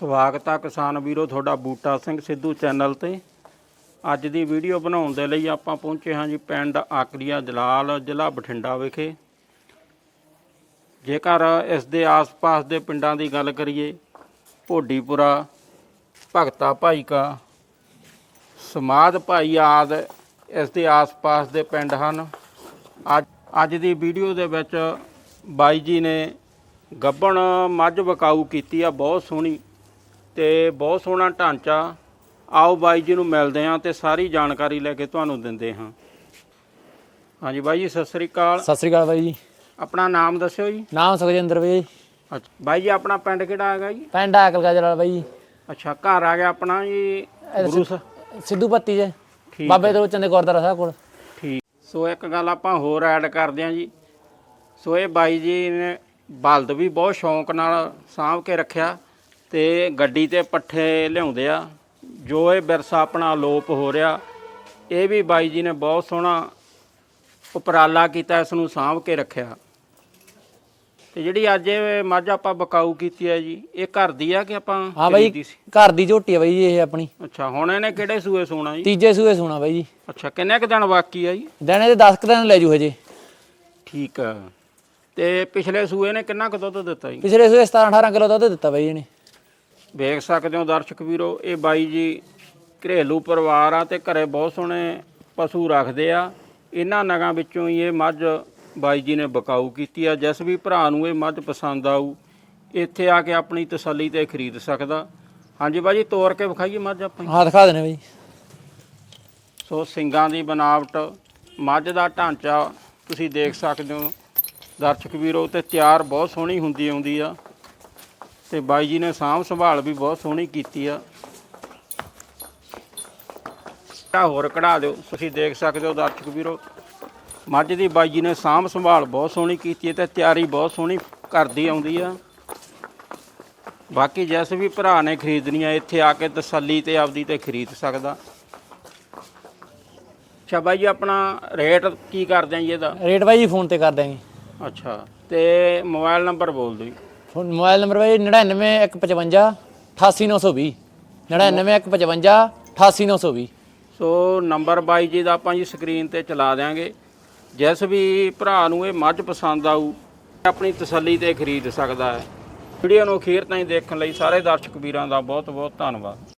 ਸਵਾਗਤ ਆ ਕਿਸਾਨ ਵੀਰੋ, ਤੁਹਾਡਾ ਬੂਟਾ ਸਿੰਘ ਸਿੱਧੂ ਚੈਨਲ ਤੇ। ਅੱਜ ਦੀ ਵੀਡੀਓ ਬਣਾਉਣ ਦੇ ਲਈ ਆਪਾਂ ਪਹੁੰਚੇ ਹਾਂ ਜੀ ਪਿੰਡ ਆਕਰੀਆ ਜਲਾਲ, ਜ਼ਿਲ੍ਹਾ ਬਠਿੰਡਾ ਵਿਖੇ। ਜੇਕਰ ਇਸ ਦੇ ਆਸ-ਪਾਸ ਦੇ ਪਿੰਡਾਂ ਦੀ ਗੱਲ ਕਰੀਏ, ਭੋਡੀਪੁਰਾ, ਭਗਤਾ ਭਾਈਕਾ ਸਮਾਦ ਭਾਈ ਆਦ ਇਸ ਦੇ ਆਸ-ਪਾਸ ਦੇ ਪਿੰਡ ਹਨ। ਅੱਜ ਅੱਜ ਦੀ ਵੀਡੀਓ ਦੇ ਵਿੱਚ ਬਾਈ ਜੀ ਨੇ ਗੱਬਣ ਮੱਝ ਵਕਾਊ ਕੀਤੀ ਆ, ਬਹੁਤ ਸੋਹਣੀ ਤੇ ਬਹੁਤ ਸੋਹਣਾ ਢਾਂਚਾ। ਆਓ ਬਾਈ ਜੀ ਨੂੰ ਮਿਲਦੇ ਹਾਂ ਤੇ ਸਾਰੀ ਜਾਣਕਾਰੀ ਲੈ ਕੇ ਤੁਹਾਨੂੰ ਦਿੰਦੇ ਹਾਂ। ਹਾਂਜੀ ਬਾਈ ਜੀ ਸਤਿ ਸ੍ਰੀ ਅਕਾਲ। ਸਤਿ ਸ੍ਰੀ ਅਕਾਲ ਬਾਈ ਜੀ। ਆਪਣਾ ਨਾਮ ਦੱਸਿਓ ਜੀ। ਨਾਮ ਸੁਖਜਿੰਦਰ ਬਾਈ ਅੱਛਾ ਬਾਈ ਜੀ ਆਪਣਾ ਪਿੰਡ ਕਿਹੜਾ ਹੈਗਾ ਜੀ? ਪਿੰਡ ਆਕਲਗਾ ਜਲਾਲ ਬਾਈ ਜੀ। ਅੱਛਾ ਘਰ ਆ ਗਿਆ ਆਪਣਾ ਜੀ ਗੁਰੂ ਸਿੱਧੂ ਪੱਤੀ ਜੇ ਠੀਕ ਬਾਬੇ ਦੇ ਚੰਦੇ ਗੁਰਦੁਆਰਾ ਸਾਹਿਬ ਕੋਲ। ਠੀਕ। ਸੋ ਇੱਕ ਗੱਲ ਆਪਾਂ ਹੋਰ ਐਡ ਕਰਦੇ ਹਾਂ ਜੀ। ਸੋ ਇਹ ਬਾਈ ਜੀ ਨੇ ਬਲਦ ਵੀ ਬਹੁਤ ਸ਼ੌਂਕ ਨਾਲ ਸਾਂਭ ਕੇ ਰੱਖਿਆ। ਤੇ ਗੱਡੀ ਤੇ ਪੱਠੇ ਲਿਆਉਂਦੇ ਆ। ਜੋ ਇਹ ਵਿਰਸਾ ਆਪਣਾ ਅਲੋਪ ਹੋ ਰਿਹਾ ਇਹ ਵੀ ਬਾਈ ਜੀ ਨੇ ਬਹੁਤ ਸੋਹਣਾ ਉਪਰਾਲਾ ਕੀਤਾ ਇਸ ਨੂੰ ਸਾਂਭ ਕੇ ਰੱਖਿਆ। ਤੇ ਜਿਹੜੀ ਅੱਜ ਇਹ ਮੱਝ ਆਪਾਂ ਬਕਾਊ ਕੀਤੀ ਹੈ ਜੀ ਇਹ ਘਰ ਦੀ ਆ ਕਿ ਆਪਾਂ ਹਾਂ ਬਾਈ ਖਰੀਦੀ ਸੀ? ਘਰ ਦੀ ਝੋਟੀ ਆ ਬਾਈ ਜੀ ਇਹ ਆਪਣੀ। ਅੱਛਾ ਹੁਣ ਇਹਨੇ ਕਿਹੜੇ ਸੂਏ ਸੋਣਾ ਜੀ? ਤੀਜੇ ਸੂਏ ਸੋਣਾ ਬਾਈ ਜੀ। ਅੱਛਾ ਕਿੰਨੇ ਕੁ ਦਿਨ ਬਾਕੀ ਆ ਜੀ? ਦਿਨੇ ਦੇ 10 ਦਿਨ ਲੈ ਜੂ ਹਜੇ। ਠੀਕ ਆ। ਤੇ ਪਿਛਲੇ ਸੂਏ ਨੇ ਕਿੰਨਾ ਕੁ ਦੁੱਧ ਦਿੱਤਾ ਜੀ? ਪਿਛਲੇ ਸੂਏ 17 18 ਕਿਲੋ ਦੁੱਧ ਦਿੱਤਾ ਬਾਈ ਇਹਨੇ। ਵੇਖ ਸਕਦੇ ਹੋ ਦਰਸ਼ਕ ਵੀਰੋ ਇਹ ਬਾਈ ਜੀ ਘਰੇਲੂ ਪਰਿਵਾਰ ਆ ਤੇ ਘਰੇ ਬਹੁਤ ਸੋਹਣੇ ਪਸ਼ੂ ਰੱਖਦੇ ਆ। ਇਹਨਾਂ ਨਗਾਂ ਵਿੱਚੋਂ ਹੀ ਇਹ ਮੱਝ ਬਾਈ ਜੀ ਨੇ ਬਕਾਊ ਕੀਤੀ ਆ। ਜਿਸ ਵੀ ਭਰਾ ਨੂੰ ਇਹ ਮੱਝ ਪਸੰਦ ਆਊ ਇੱਥੇ ਆ ਕੇ ਆਪਣੀ ਤਸੱਲੀ ਤੇ ਖਰੀਦ ਸਕਦਾ। ਹਾਂਜੀ ਬਾਈ ਜੀ ਤੋਰ ਕੇ ਵਿਖਾਈਏ ਮੱਝ ਆਪਾਂ ਹਾਂ ਦਿਖਾ ਦੇਣੇ ਬਾਈ। ਸੋ ਸਿੰਗਾਂ ਦੀ ਬਨਾਵਟ ਮੱਝ ਦਾ ਢਾਂਚਾ ਤੁਸੀਂ ਦੇਖ ਸਕਦੇ ਹੋ। ਦਰਸ਼ਕ ਵੀਰੋ ਤੇ ਤਿਆਰ ਬਹੁਤ ਸੋਹਣੀ ਹੁੰਦੀ ਆਉਂਦੀ ਆ। ਤੇ ਬਾਈ ਜੀ ਨੇ ਸਾਂਭ ਸੰਭਾਲ ਵੀ ਬਹੁਤ ਸੋਹਣੀ ਕੀਤੀ ਆ। ਆ ਹੋਰ ਕਢਾ ਦਿਓ ਤੁਸੀਂ ਦੇਖ ਸਕਦੇ ਹੋ ਦਰਸ਼ਕ ਵੀਰੋ। ਮੱਝ ਦੀ ਬਾਈ ਜੀ ਨੇ ਸਾਂਭ ਸੰਭਾਲ ਬਹੁਤ ਸੋਹਣੀ ਕੀਤੀ ਹੈ ਤੇ ਤਿਆਰੀ ਬਹੁਤ ਸੋਹਣੀ ਕਰਦੀ ਆਉਂਦੀ ਆ। ਬਾਕੀ ਜਿਸ ਵੀ ਭਰਾ ਨੇ ਖਰੀਦਣੀ ਆ ਇੱਥੇ ਆ ਕੇ ਤਸੱਲੀ ਤੇ ਆਪਦੀ ਤੇ ਖਰੀਦ ਸਕਦਾ। ਅੱਛਾ ਬਾਈ ਜੀ ਆਪਣਾ ਰੇਟ ਕੀ ਕਰਦੇ ਆ ਜੀ ਇਹਦਾ? ਰੇਟ ਬਾਈ ਜੀ ਫੋਨ ਤੇ ਕਰ ਦਾਂਗੇ ਅੱਛਾ ਤੇ ਮੋਬਾਈਲ ਨੰਬਰ ਬੋਲ ਦਿਓ ਜੀ। ਫੋਨ ਮੋਬਾਈਲ ਨੰਬਰ ਬਾਈ 99155 88920 99155 88920 ਸੋ ਨੰਬਰ ਬਾਈ ਜੀ ਦਾ ਆਪਾਂ ਜੀ ਸਕਰੀਨ ਤੇ ਚਲਾ ਦਿਆਂਗੇ। ਜਿਸ ਵੀ ਭਰਾ ਨੂੰ ਇਹ ਮੱਝ ਪਸੰਦ ਆਊ ਆਪਣੀ ਤਸੱਲੀ ਤੇ ਖਰੀਦ ਸਕਦਾ ਹੈ। ਵੀਡੀਓ ਨੂੰ ਅਖੀਰ ਤਾਈਂ ਦੇਖਣ ਲਈ ਸਾਰੇ ਦਰਸ਼ਕ ਵੀਰਾਂ ਦਾ ਬਹੁਤ ਬਹੁਤ ਧੰਨਵਾਦ।